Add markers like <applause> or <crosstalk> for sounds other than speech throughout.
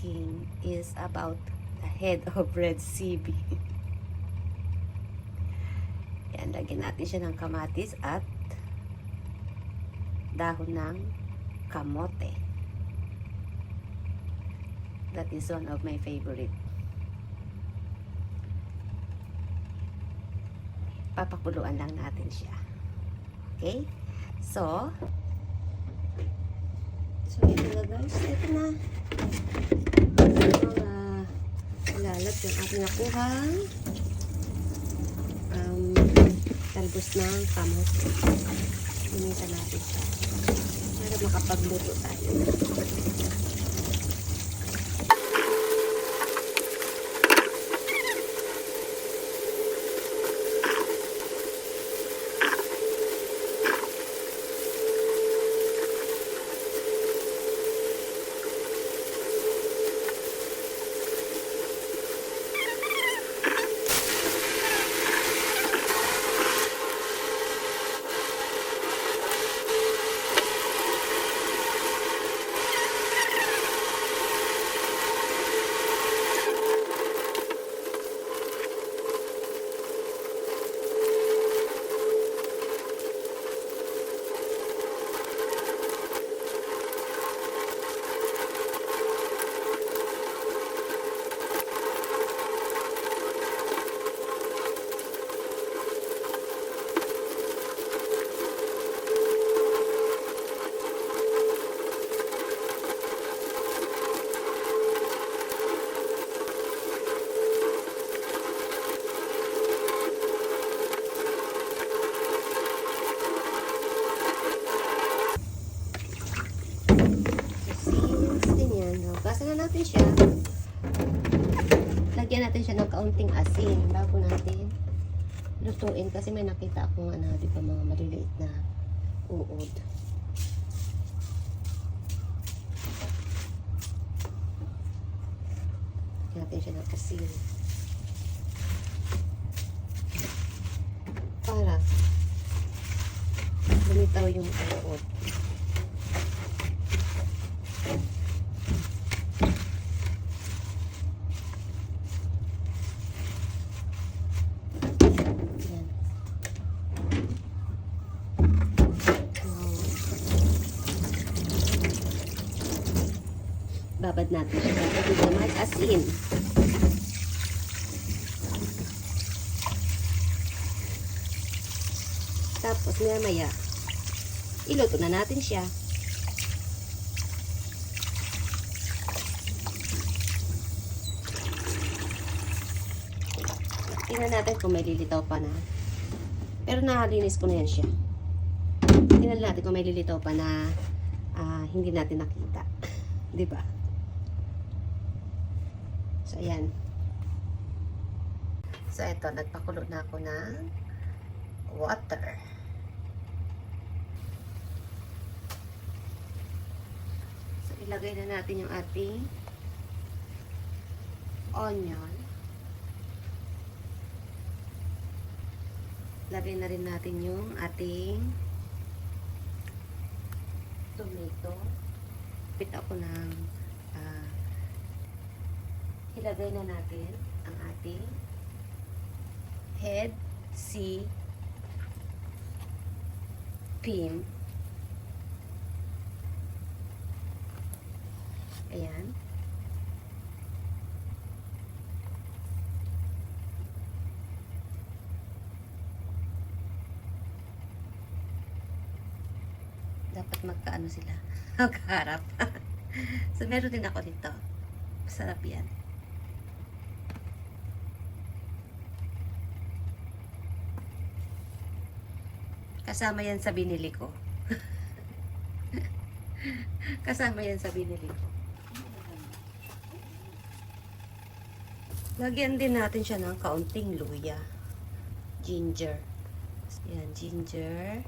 cooking is about the head of red CB. <laughs> Yan, lagyan natin siya ng kamatis at dahon ng kamote. That is one of my favorite. Papakuluan lang natin siya. Okay? So, so ito na guys. Ito na. Ito na lalat yung ating nakuhang um, talbos ng kamote. Inita natin siya. Para makapagluto tayo. Since ganyan, hugasan na natin siya. Lagyan natin siya ng kaunting asin bago natin lutuin kasi may nakita akong ano, di ba mga maliliit na uod. Lagyan natin siya ng asin. Para lumitaw yung uod. Yan. Babad natin siya. Babad na may asin. Tapos maya maya, iluto na natin siya. Tingnan natin kung may lilitaw pa na. Pero nakalinis ko na yan siya. Tingnan natin kung may lilitaw pa na ah, hindi natin nakita. <laughs> Di ba? Ayan. So, ito. Nagpakulo na ako ng water. So, ilagay na natin yung ating onion. Lagay na rin natin yung ating tomato. Pit ako ng ilagay na natin ang ating head, C, pin. Ayan. dapat magkaano sila. <laughs> Magkaharap. <laughs> so, meron din ako dito. Masarap yan. Kasama yan sa binili ko. <laughs> Kasama yan sa binili ko. Lagyan din natin siya ng kaunting luya. Ginger. Yan, ginger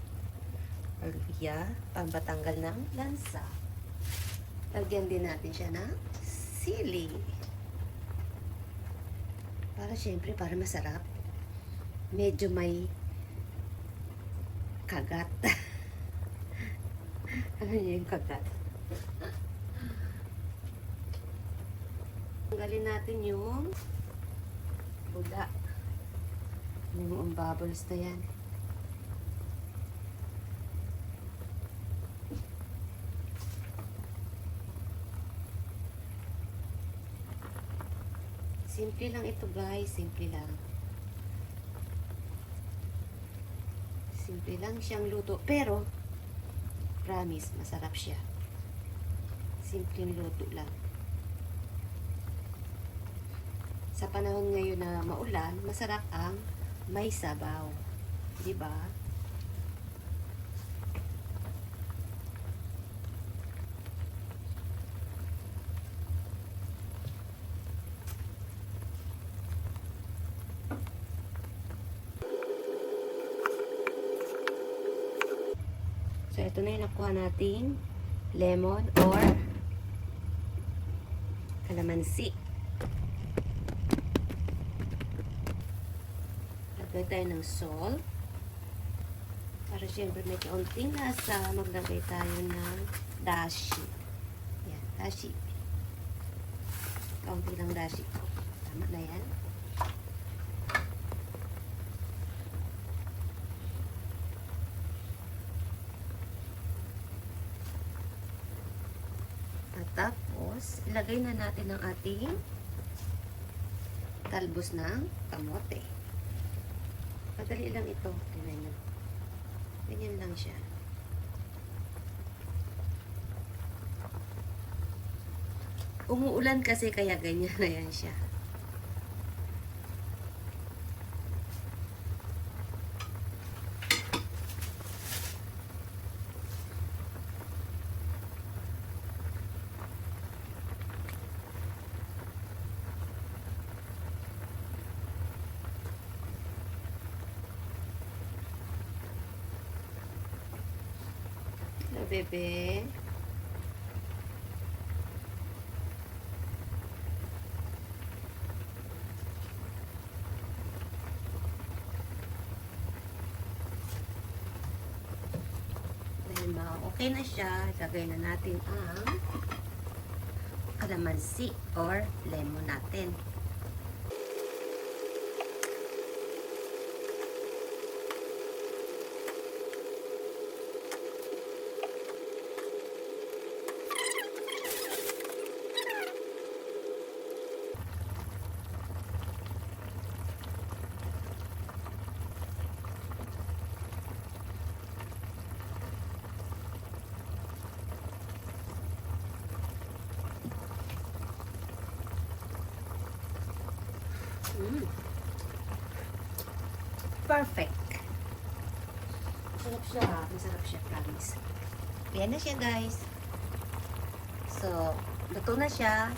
or luya, pampatanggal ng lansa. Lagyan din natin siya ng sili. Para syempre, para masarap. Medyo may kagat. <laughs> Ano yung kagat? Tanggalin natin yung bula. Yung bubbles na yan. Simple lang ito guys, simple lang. Simple lang siyang luto. Pero, promise, masarap siya. Simpleng luto lang. Sa panahon ngayon na maulan, masarap ang may sabaw. Di ba? So, ito na yung nakuha nating lemon or kalamansi. Lagay tayo ng salt. Para siyempre may kaunting lasa, maglagay tayo ng dashi. Yan, dashi. Kaunti lang dashi ko. Tama na yan. At tapos, ilagay na natin ang ating talbos ng kamote. Madali lang ito. Tingnan nyo. Ganyan lang siya. Umuulan kasi kaya ganyan na yan siya. Hello, bebe. Ma okay na siya, lagay na natin ang kalamansi or lemon natin. Perfect. Masarap siya. Masarap siya, promise. Yan na siya, guys. So, luto na siya.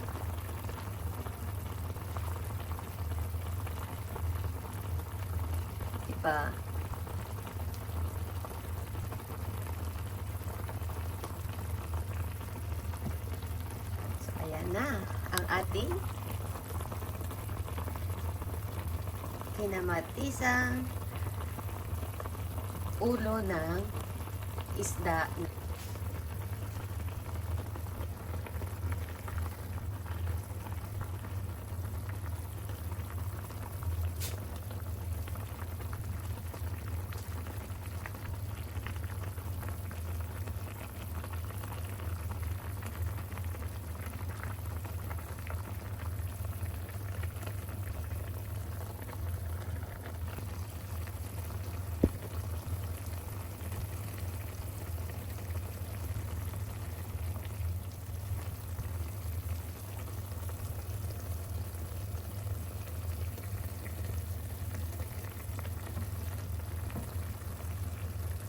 Diba? So, ayan na. Ang ating kinamatisang ulo ng isda.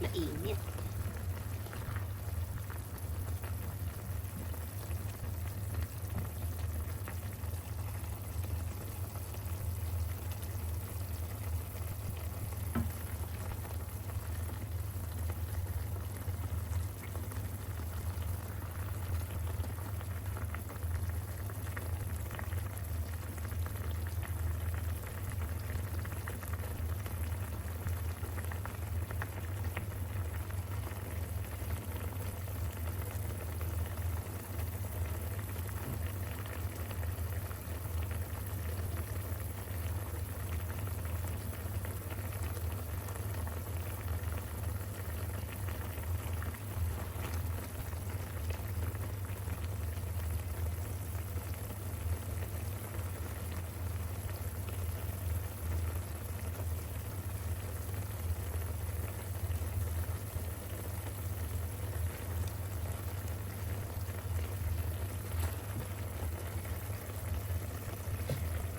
Mainit.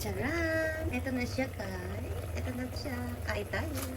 Charan! Ito na siya, guys. Ito na siya. Kain tayo.